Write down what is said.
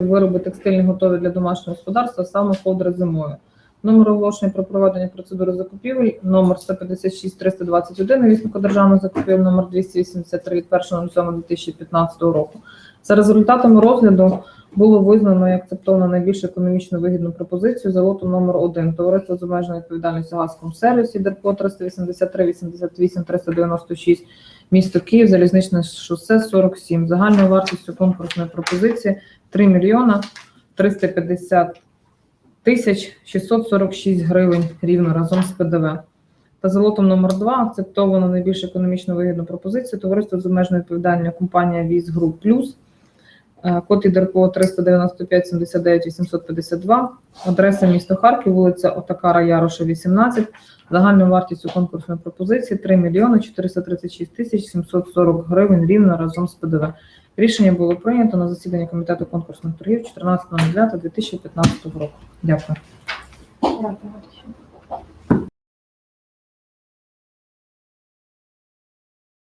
вироби текстильні готові для домашнього господарства, саме ковдри зимою. Номер оголошення про проведення процедури закупівель, номер 156 321 віснику державних закупівель, номер 283 від 1.07.2015 року. За результатами розгляду було визнано і акцептовано найбільш економічно вигідну пропозицію за лотом номер 1 Товариство з обмеженою відповідальністю «Газком Сервіс» Ідерпо 383 88 396 місто Київ, залізничне шосе 47. Загальною вартістю конкурсної пропозиції 3 мільйона 350 тисяч 646 гривень рівно разом з ПДВ. Та золотом номер 2 акцептовано найбільш економічно вигідну пропозицію товариство з обмеженою відповідальною компанія Віз Груп. Е, Код ІДРПО 395 79 852, адреса місто Харків, вулиця Отакара Яроша, 18. Загальною вартістю конкурсної пропозиції 3 мільйони 436 тисяч 740 гривень рівно разом з ПДВ. Рішення було прийнято на засіданні комітету конкурсних торгів 14.09.2015 року. Дякую.